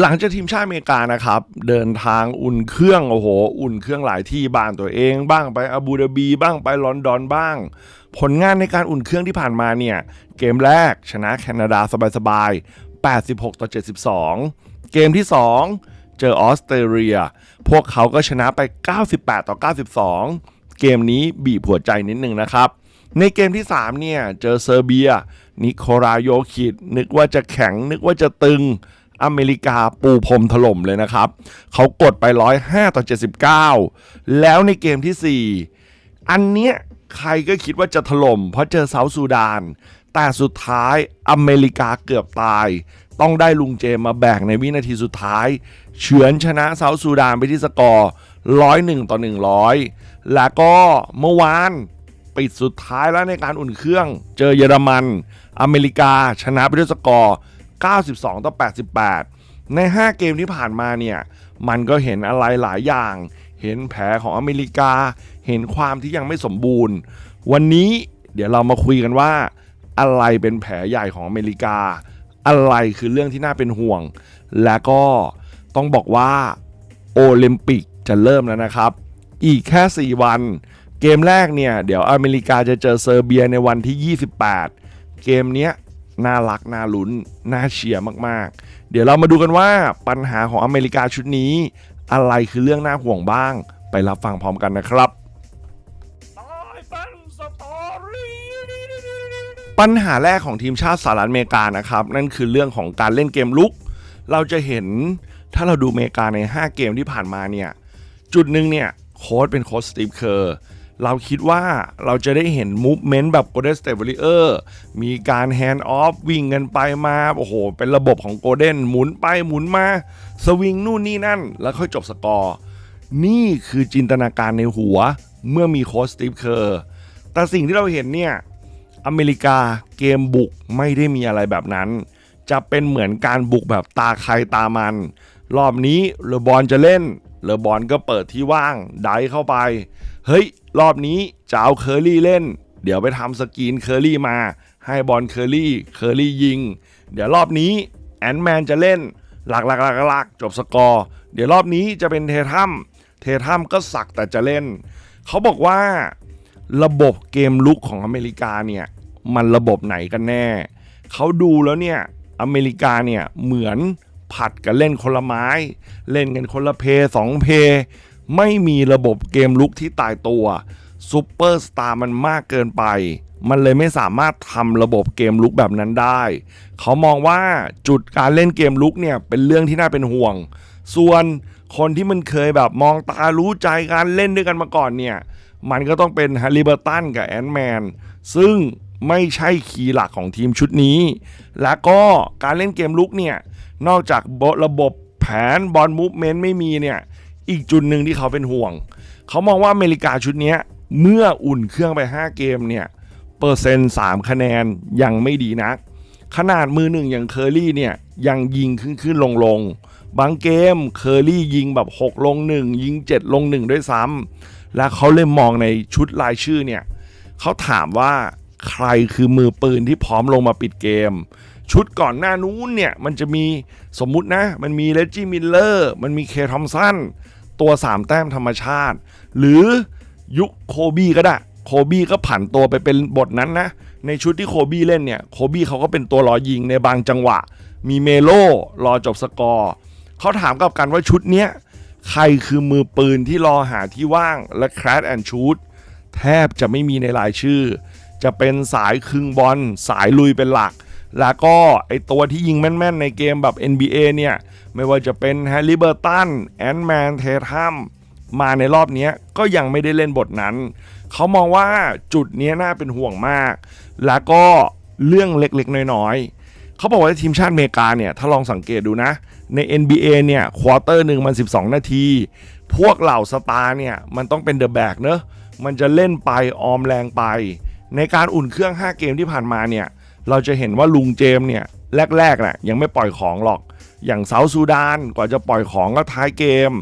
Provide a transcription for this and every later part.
หลังจากทีมชาติอเมริกานะครับ เดินทางอุ่นเครื่องโอ้โห อุ่นเครื่องหลายที่บ้านตัวเอง บ้างไปอาบูดาบี บ้างไปลอนดอนบ้าง ผลงานในการอุ่นเครื่องที่ผ่านมาเนี่ย เกมแรกชนะแคนาดาสบายๆ 86 ต่อ 72 เกมที่ 2 เจอออสเตรเลีย พวกเขาก็ชนะไป 98 ต่อ 92 เกมนี้บีบหัวใจนิดนึงนะครับในเกมที่ 3 เนี่ย เจอเซอร์เบีย นิโคลาโยคิด นึกว่าจะแข็ง นึกว่าจะตึง อเมริกาปูพรมถล่มเลยนะครับ เขากดไป 105 ต่อ 79 แล้วในเกมที่ 4 อันเนี้ยใครก็คิดว่าจะถล่มเพราะเจอเซาท์ซูดาน แต่สุดท้ายอเมริกาเกือบตาย ต้องได้ลุงเจมมาแบกในวินาทีสุดท้าย เฉือนชนะเซาท์ซูดานไปที่สกอร์101 ต่อ 100 แล้วก็เมื่อวานปิดสุดท้ายแล้วในการอุ่นเครื่อง เจอเยอรมัน อเมริกาชนะไปด้วยสกอร์ 92 ต่อ 88 ใน 5 เกมที่ผ่านมาเนี่ย มันก็เห็นอะไรหลายอย่าง เห็นแผลของอเมริกา เห็นความที่ยังไม่สมบูรณ์ วันนี้เดี๋ยวเรามาคุยกันว่า อะไรเป็นแผลใหญ่ของอเมริกา อะไรคือเรื่องที่น่าเป็นห่วง และก็ต้องบอกว่าโอลิมปิกจะเริ่มแล้วนะครับ อีกแค่ 4 วัน เกมแรกเนี่ย เดี๋ยวอเมริกาจะเจอเซอร์เบียในวันที่ 28 เกมเนี้ย น่ารัก น่าลุ้น น่าเชียร์มากๆ เดี๋ยวเรามาดูกันว่าปัญหาของอเมริกาชุดนี้ อะไรคือเรื่องน่าห่วงบ้าง ไปรับฟังพร้อมกันนะครับ ปัญหาแรกของทีมชาติสหรัฐอเมริกานะครับ นั่นคือเรื่องของการเล่นเกมลุก เราจะเห็นถ้าเราดูอเมริกาใน 5 เกมที่ผ่านมาเนี่ย จุดหนึ่งเนี่ยโค้ชเป็นโค้ชสตีฟเคอร์ เราคิดว่าเราจะได้เห็นมูฟเมนต์แบบ Golden State Warrior มีการแฮนด์ออฟวิ่งกันไปมา โอ้โห เป็นระบบของโกลเด้นหมุนไปหมุนมา สวิงนู่นนี่นั่น แล้วค่อยจบสกอร์ นี่คือจินตนาการในหัวเมื่อมีโค้ชสตีฟเคอร์แต่สิ่งที่เราเห็นเนี่ย อเมริกาเกมบุกไม่ได้มีอะไรแบบนั้น จะเป็นเหมือนการบุกแบบตาใครตามัน รอบนี้เลบอลจะเล่น เลอบอลก็เปิดที่ว่างไดเข้าไป เฮ้ย รอบนี้จะเอาเคอรี่เล่น เดี๋ยวไปทำสกรีนเคอรี่มา ให้บอลเคอรี่เคอรี่ยิง เดี๋ยวรอบนี้แอนแมนจะเล่น หลักหลักหลักหลักจบสกอร์ เดี๋ยวรอบนี้จะเป็นเททัมเททัมก็สักแต่จะเล่น เขาบอกว่าระบบเกมลุกของอเมริกาเนี่ย มันระบบไหนกันแน่ เขาดูแล้วเนี่ย อเมริกาเนี่ยเหมือน ผัดกันเล่นคนละไม้ เล่นกันคนละเพย์สองเพย์ไม่มีระบบเกมลุกที่ตายตัวซูเปอร์สตาร์มันมากเกินไป มันเลยไม่สามารถทำระบบเกมลุกแบบนั้นได้ เขามองว่าจุดการเล่นเกมลุกเนี่ยเป็นเรื่องที่น่าเป็นห่วง ส่วนคนที่มันเคยแบบมองตารู้ใจการเล่นด้วยกันมาก่อนเนี่ย มันก็ต้องเป็นฮันริเบอร์ตันกับแอนด์แมน ซึ่งไม่ใช่คีย์หลักของทีมชุดนี้ แล้วก็การเล่นเกมลุกเนี่ย นอกจากระบบแผนบอลมูฟเมนต์ไม่มีเนี่ย อีกจุดหนึ่งที่เขาเป็นห่วง เขามองว่าอเมริกาชุดนี้เมื่ออุ่นเครื่องไป 5 เกมเนี่ย เปอร์เซ็นต์3คะแนนยังไม่ดีนัก ขนาดมือหนึ่งอย่างเคอรี่เนี่ยยังยิงขึ้นขึ้นลงลงบางเกมเคอรี่ยิงแบบ 6 ลง 1 ยิง 7 ลง 1 ด้วยซ้ำและเขาเลยมองในชุดรายชื่อเนี่ยเขาถามว่าใครคือมือปืนที่พร้อมลงมาปิดเกม ชุดก่อนหน้านู้นเนี่ย มันจะมีสมมุตินะ มันมีเลจี้มิลเลอร์ มันมีเคทอมสันตัว 3 แต้มธรรมชาติ หรือยุคโคบี้ก็ได้ โคบี้ก็ผันตัวไปเป็นบทนั้นนะ ในชุดที่โคบี้เล่นเนี่ย โคบี้เขาก็เป็นตัวรอยิงในบางจังหวะ มีเมโลรอจบสกอร์เขาถามกับกันว่าชุดเนี้ยใครคือมือปืนที่รอหาที่ว่างและแครดแอนชูดแทบจะไม่มีในรายชื่อ จะเป็นสายคึงบอลสายลุยเป็นหลัก แล้วก็ไอตัวที่ยิงแม่นๆ ในเกมแบบ NBA เนี่ย ไม่ว่าจะเป็นแฮร์รี่เบอร์ตันแอนด์แมนเททัมมาในรอบนี้ก็ยังไม่ได้เล่นบทนั้น เขามองว่าจุดนี้น่าเป็นห่วงมาก แล้วก็เรื่องเล็กๆ น้อยๆ เขาบอกว่าทีมชาติอเมริกาเนี่ย ถ้าลองสังเกตดูนะ ใน NBA เนี่ยควอเตอร์หนึ่งมัน 12 นาที พวกเหล่าสตาร์เนี่ย มันต้องเป็นเดอะแบกเนอะมันจะเล่นไปออมแรงไป ในการอุ่นเครื่อง 5 เกมที่ผ่านมาเนี่ย เราจะเห็นว่าลุงเจมเนี่ยแรกๆน่ะยังไม่ปล่อยของหรอก อย่างเซาท์ซูดานกว่าจะปล่อยของก็ท้ายเกม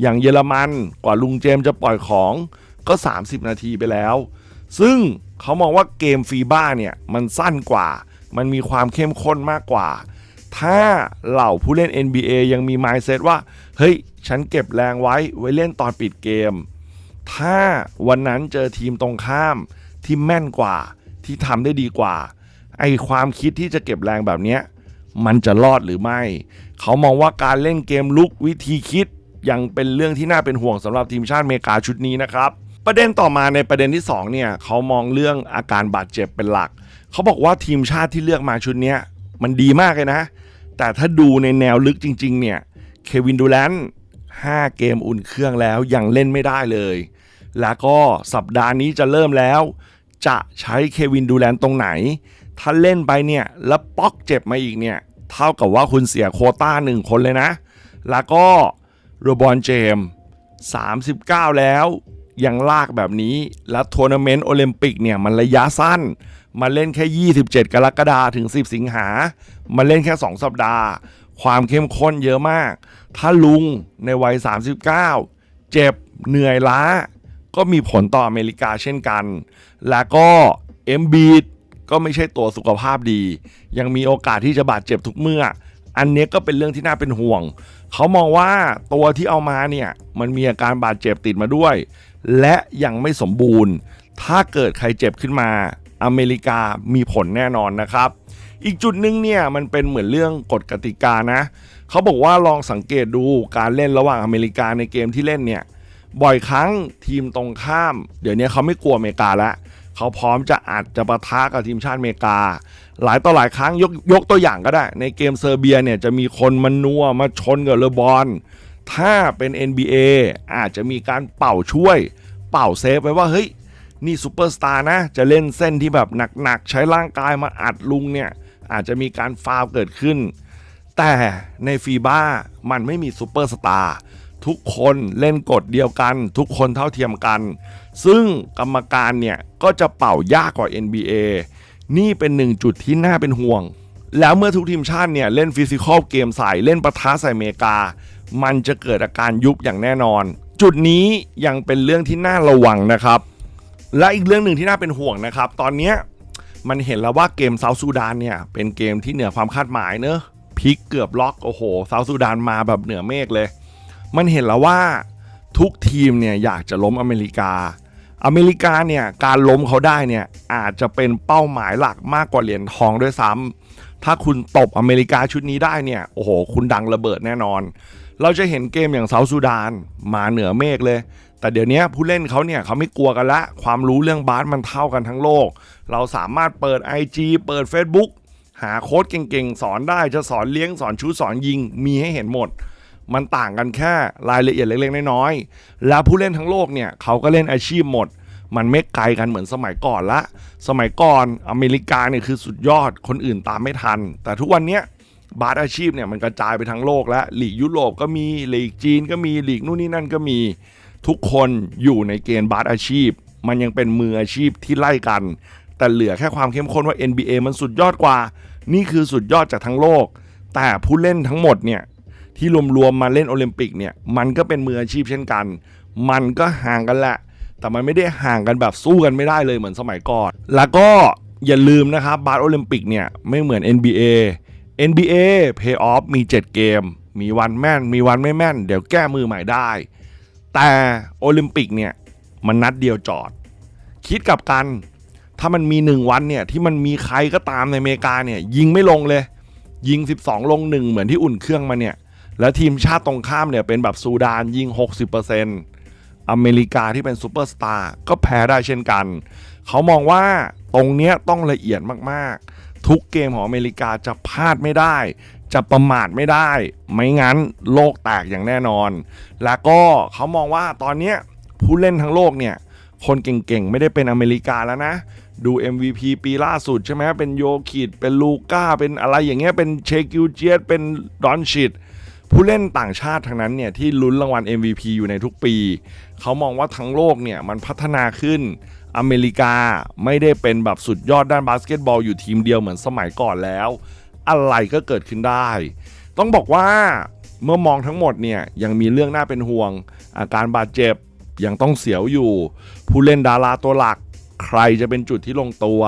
อย่างเยอรมันกว่าลุงเจมจะปล่อยของก็ 30 นาทีไปแล้ว ซึ่งเขามองว่าเกมฟีบ้าเนี่ยมันสั้นกว่า มันมีความเข้มข้นมากกว่า ถ้าเหล่าผู้เล่น NBA ยังมี mindset ว่า เฮ้ย ฉันเก็บแรงไว้ไว้เล่นตอนปิดเกม ถ้าวันนั้นเจอทีมตรงข้ามที่แม่นกว่าที่ทำได้ดีกว่า ไอความคิดที่จะเก็บแรงแบบเนี้ยมันจะรอดหรือไม่ เขามองว่าการเล่นเกมลุกวิธีคิด ยังเป็นเรื่องที่น่าเป็นห่วงสำหรับทีมชาติอเมริกาชุดนี้นะครับ ประเด็นต่อมาในประเด็นที่ 2 เนี่ย เขามองเรื่องอาการบาดเจ็บเป็นหลัก เขาบอกว่าทีมชาติที่เลือกมาชุดนี้มันดีมากเลยนะ แต่ถ้าดูในแนวลึกจริง ๆ เนี่ย เควินดูแลนต์5เกมอุ่นเครื่องแล้วยังเล่นไม่ได้เลย แล้วก็สัปดาห์นี้จะเริ่มแล้ว จะใช้เควินดูแลนต์ตรงไหน ถ้าเล่นไปเนี่ยแล้วป๊อกเจ็บมาอีกเนี่ยเท่ากับว่าคุณเสียโคต้าหนึ่งคนเลยนะ แล้วก็โรบอนเจมส์39 แล้วยังลากแบบนี้ แล้วทัวร์นาเมนต์โอลิมปิกเนี่ยมันระยะสั้น มาเล่นแค่ 27 กรกฎาคมถึง 10 สิงหา มาเล่นแค่ 2 สัปดาห์ ความเข้มข้นเยอะมาก ถ้าลุงในวัย 39 เจ็บเหนื่อยล้า ก็มีผลต่ออเมริกาเช่นกัน แล้วก็เอ็มบีด ก็ไม่ใช่ตัวสุขภาพดี ยังมีโอกาสที่จะบาดเจ็บทุกเมื่อ อันนี้ก็เป็นเรื่องที่น่าเป็นห่วง เขามองว่าตัวที่เอามาเนี่ยมันมีอาการบาดเจ็บติดมาด้วย และยังไม่สมบูรณ์ ถ้าเกิดใครเจ็บขึ้นมาอเมริกามีผลแน่นอนนะครับ อีกจุดหนึ่งเนี่ยมันเป็นเหมือนเรื่องกฎกติกานะ เขาบอกว่าลองสังเกตดูการเล่นระหว่างอเมริกาในเกมที่เล่นเนี่ยบ่อยครั้งทีมตรงข้าม เดี๋ยวนี้เขาไม่กลัวอเมริกาแล้ว เขาพร้อมจะอาจจะปะทะกับทีมชาติอเมริกา หลายต่อหลายครั้งยกยกตัวอย่างก็ได้ ในเกมเซอร์เบียเนี่ยจะมีคนมานัวมาชนกับเลบอลถ้าเป็น NBA อาจจะมีการเป่าช่วย เป่าเซฟไว้ว่าเฮ้ยนี่ซูเปอร์สตาร์นะ จะเล่นเส้นที่แบบหนักๆ ใช้ร่างกายมาอัดลุงเนี่ย อาจจะมีการฟาวเกิดขึ้น แต่ในฟีบ้ามันไม่มีซูเปอร์สตาร์ทุกคนเล่นกฎเดียวกัน ทุกคนเท่าเทียมกัน ซึ่งกรรมการเนี่ยก็จะเป่ายากกว่า NBA นี่เป็นหนึ่งจุดที่น่าเป็นห่วง แล้วเมื่อทุกทีมชาติเนี่ยเล่นฟิสิกอลเกมใส่เล่นประทะใส่อเมริกา มันจะเกิดอาการยุบอย่างแน่นอน จุดนี้ยังเป็นเรื่องที่น่าระวังนะครับ และอีกเรื่องหนึ่งที่น่าเป็นห่วงนะครับ ตอนนี้มันเห็นแล้วว่าเกมเซาท์ซูดานเนี่ยเป็นเกมที่เหนือความคาดหมายเนอะพลิกเกือบล็อกโอ้โหเซาท์ซูดานมาแบบเหนือเมฆเลย มันเห็นแล้วว่าทุกทีมเนี่ยอยากจะล้มอเมริกา อเมริกาเนี่ยการล้มเขาได้เนี่ยอาจจะเป็นเป้าหมายหลักมากกว่าเหรียญทองด้วยซ้ำถ้าคุณตบอเมริกาชุดนี้ได้เนี่ยโอ้โห คุณดังระเบิดแน่นอน เราจะเห็นเกมอย่างเซาท์ซูดานมาเหนือเมฆเลย แต่เดี๋ยวนี้ผู้เล่นเขาเนี่ยเขาไม่กลัวกันละ ความรู้เรื่องบาสมันเท่ากันทั้งโลก เราสามารถเปิด IG เปิด Facebook หาโค้ดเก่งๆ สอนได้จะสอนเลี้ยงสอนชูสอนยิงมีให้เห็นหมด มันต่างกันแค่รายละเอียดเล็กๆน้อยๆแล้วผู้เล่นทั้งโลกเนี่ยเขาก็เล่นอาชีพหมด มันไม่ไกลกันเหมือนสมัยก่อนละ สมัยก่อนอเมริกาเนี่ยคือสุดยอดคนอื่นตามไม่ทัน แต่ทุกวันเนี้ยบาสอาชีพเนี่ยมันกระจายไปทั้งโลกแล้วลีกยุโรปก็มีลีกจีนก็มีลีกนู่นนี่นั่นก็มีทุกคนอยู่ในเกณฑ์บาสอาชีพ มันยังเป็นมืออาชีพที่ไล่กัน แต่เหลือแค่ความเข้มข้นว่า NBA มันสุดยอดกว่า นี่คือสุดยอดจากทั้งโลก แต่ผู้เล่นทั้งหมดเนี่ย ที่รวมๆมาเล่นโอลิมปิกเนี่ยมันก็เป็นมืออาชีพเช่นกัน มันก็ห่างกันแหละ แต่มันไม่ได้ห่างกันแบบสู้กันไม่ได้เลยเหมือนสมัยก่อน แล้วก็อย่าลืมนะครับบาสโอลิมปิกเนี่ยไม่เหมือน NBA NBA Pay Off มี 7 เกม มีวันแม่น มีวันไม่แม่น เดี๋ยวแก้มือใหม่ได้ แต่โอลิมปิกเนี่ยมันนัดเดียวจอด คิดกับกัน ถ้ามันมี 1 วันเนี่ยที่มันมีใครก็ตามในอเมริกาเนี่ยยิงไม่ลงเลย ยิง 12 ลง 1 เหมือนที่อุ่นเครื่องมาเนี่ย แล้วทีมชาติตรงข้ามเนี่ยเป็นแบบซูดานยิง 60%อเมริกาที่เป็นซูเปอร์สตาร์ก็แพ้ได้เช่นกัน เขามองว่าตรงเนี้ยต้องละเอียดมากๆ ทุกเกมของอเมริกาจะพลาดไม่ได้ จะประมาทไม่ได้ ไม่งั้นโลกแตกอย่างแน่นอน แล้วก็เขามองว่าตอนเนี้ยผู้เล่นทั้งโลกเนี่ย คนเก่งๆ ไม่ได้เป็นอเมริกาแล้วนะ ดู MVP ปีล่าสุดใช่ไหมเป็นโยคิดเป็นลูก้า เป็นอะไรอย่างเงี้ย เป็นเชคิวเจียตเป็นดอนชิด ผู้เล่นต่างชาติทั้งนั้นเนี่ยที่ลุ้นรางวัล MVP อยู่ในทุกปี เขามองว่าทั้งโลกเนี่ยมันพัฒนาขึ้นอเมริกาไม่ได้เป็นแบบสุดยอดด้านบาสเกตบอลอยู่ทีมเดียวเหมือนสมัยก่อนแล้ว อะไรก็เกิดขึ้นได้ ต้องบอกว่าเมื่อมองทั้งหมดเนี่ยยังมีเรื่องน่าเป็นห่วง อาการบาดเจ็บยังต้องเสียวอยู่ ผู้เล่นดาราตัวหลัก ใครจะเป็นจุดที่ลงตัว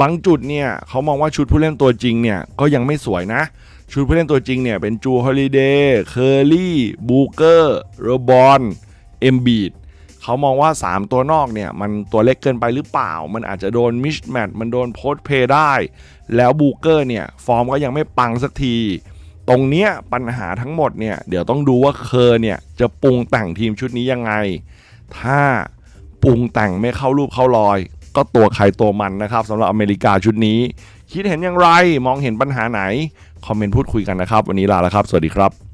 บางจุดเนี่ยเขามองว่าชุดผู้เล่นตัวจริงเนี่ยก็ยังไม่สวยนะ ชุดผู้เล่นตัวจริงเนี่ยเป็นจูฮอลิเดย์เคอร์ลี่บูเกอร์โรบอนเอ็มบีดเขามองว่า 3 ตัวนอกเนี่ย มันตัวเล็กเกินไปหรือเปล่า มันอาจจะโดนมิชแมทมันโดนโพสเพย์ได้ แล้วบูเกอร์เนี่ย ฟอร์มก็ยังไม่ปังสักที ตรงเนี้ยปัญหาทั้งหมดเนี่ย เดี๋ยวต้องดูว่าเคอร์เนี่ย จะปรุงแต่งทีมชุดนี้ยังไง ถ้าปรุงแต่งไม่เข้ารูปเข้ารอย ก็ตัวใครตัวมันนะครับสำหรับอเมริกาชุดนี้ คิดเห็นอย่างไรมองเห็นปัญหาไหน คอมเมนต์พูดคุยกันนะครับ วันนี้ลาแล้วครับ สวัสดีครับ